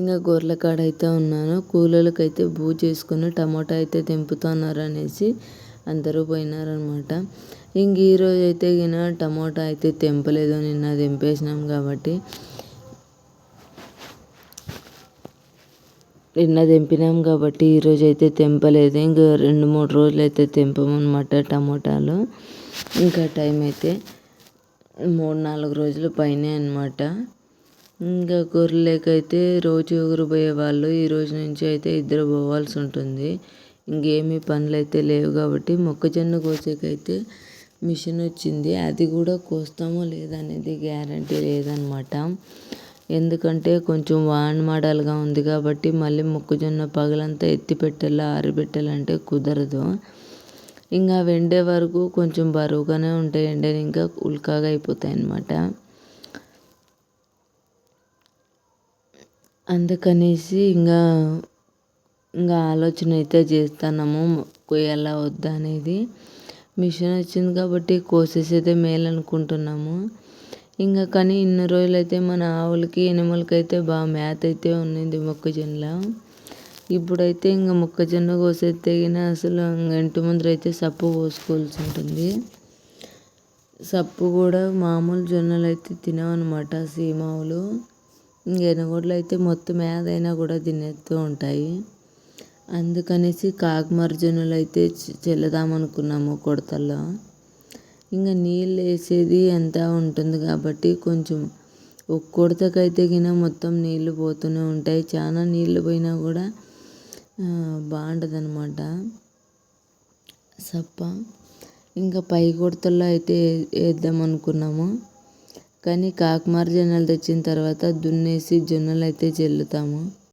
ఇంకా గొర్రెల కాడ అయితే ఉన్నాను. కూలోళ్ళకైతే భూ చేసుకుని టమోటా అయితే తెంపుతున్నారు అనేసి అందరూ పోయినారనమాట. ఇంక ఈరోజు అయితే గిన టమోటా అయితే తెంపలేదు. నిన్న తెంపేసినాం కాబట్టి. నిన్న తెంపినాం కాబట్టి ఈరోజు అయితే తెంపలేదు. ఇంకా రెండు మూడు రోజులు అయితే తెంపమన్నమాట టమోటాలు. ఇంకా టైం అయితే మూడు నాలుగు రోజులు పైనే అనమాట ఇంకా గొర్రెలకైతే రోజు ఒకరు పోయేవాళ్ళు ఈ రోజు నుంచి అయితే ఇద్దరు పోవాల్సి ఉంటుంది. ఇంకేమీ పనులు అయితే లేవు కాబట్టి మొక్కజొన్న కోసేకైతే మిషన్ వచ్చింది. అది కూడా కోస్తామో లేదనేది గ్యారంటీ లేదనమాట. ఎందుకంటే కొంచెం వాన్ మోడల్గా ఉంది కాబట్టి మళ్ళీ మొక్కజొన్న పగలంతా ఎత్తి పెట్టాలా కుదరదు. ఇంకా వెండే వరకు కొంచెం బరువుగానే ఉంటాయి. ఎండని ఇంకా ఉల్కాగా అయిపోతాయి అన్నమాట అందుకనేసి ఇంకా ఇంకా ఆలోచన అయితే చేస్తున్నాము కొయ్యాలా వద్దా అనేది. మిషన్ వచ్చింది కాబట్టి కోసేసేదే మేలు అనుకుంటున్నాము ఇంకా కానీ ఇన్ని రోజులైతే మన ఆవులకి ఎనిమలకి అయితే బాగా మేత అయితే ఉన్నింది మొక్కజొన్నల. ఇప్పుడైతే ఇంకా మొక్కజొన్న కోసే తెగిన అసలు ఇంటి ముందర అయితే సప్పు పోసుకోవాల్సి ఉంటుంది. సప్పు కూడా మామూలు జొన్నలు అయితే తినవన్నమాట సీమావులు. ఎనగోడ్లు అయితే మొత్తం ఏదైనా కూడా తినేస్తూ ఉంటాయి. అందుకనేసి కాకమర్జునులు అయితే చల్లుదామనుకున్నాము కొడతల్లో. ఇంకా నీళ్ళు వేసేది అంతా ఉంటుంది కాబట్టి కొంచెం ఒక కొడతకైతే గిన మొత్తం నీళ్ళు పోతూనే ఉంటాయి. చాలా నీళ్ళు పోయినా కూడా బాగుంటుంది అనమాట సప్ప. ఇంకా పై కొడతల్లో అయితే వేద్దాం అనుకున్నాము. కానీ కాకమార జొన్నలు తెచ్చిన తర్వాత దున్నేసి జొన్నలు అయితే చల్లుతాము